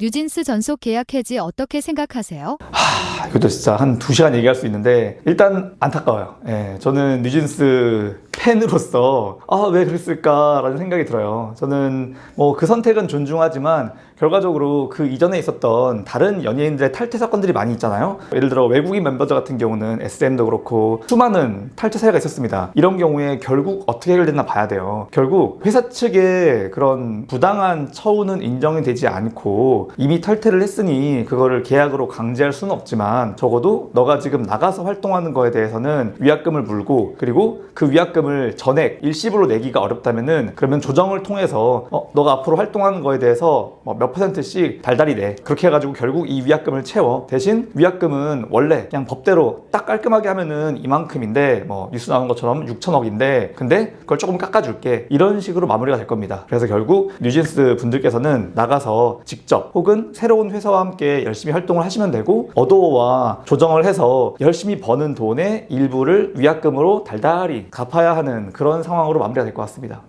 뉴진스 전속 계약 해지 어떻게 생각하세요? 아, 이것도 진짜 한 두 시간 얘기할 수 있는데 일단 안타까워요. 예, 저는 뉴진스 팬으로서 아 왜 그랬을까라는 생각이 들어요. 저는 뭐 그 선택은 존중하지만 결과적으로 그 이전에 있었던 다른 연예인들의 탈퇴 사건들이 많이 있잖아요. 예를 들어 외국인 멤버들 같은 경우는 SM도 그렇고 수많은 탈퇴 사례가 있었습니다. 이런 경우에 결국 어떻게 해결됐나 봐야 돼요. 결국 회사 측의 그런 부당한 처우는 인정이 되지 않고 이미 탈퇴를 했으니 그거를 계약으로 강제할 수는 없지만 적어도 너가 지금 나가서 활동하는 거에 대해서는 위약금을 물고 그리고 그 위약금을 전액 일시불로 내기가 어렵다면은 그러면 조정을 통해서 어, 너가 앞으로 활동하는 거에 대해서 뭐몇 퍼센트씩 달달이 내 그렇게 해가지고 결국 이 위약금을 채워. 대신 위약금은 원래 그냥 법대로 딱 깔끔하게 하면은 이만큼인데 뭐 뉴스 나온 것처럼 6천억인데 근데 그걸 조금 깎아줄게. 이런 식으로 마무리가 될 겁니다. 그래서 결국 뉴진스 분들께서는 나가서 직접 혹은 새로운 회사와 함께 열심히 활동을 하시면 되고 어도어와 조정을 해서 열심히 버는 돈의 일부를 위약금으로 달달이 갚아야 하는 그런 상황으로 마무리가 될 것 같습니다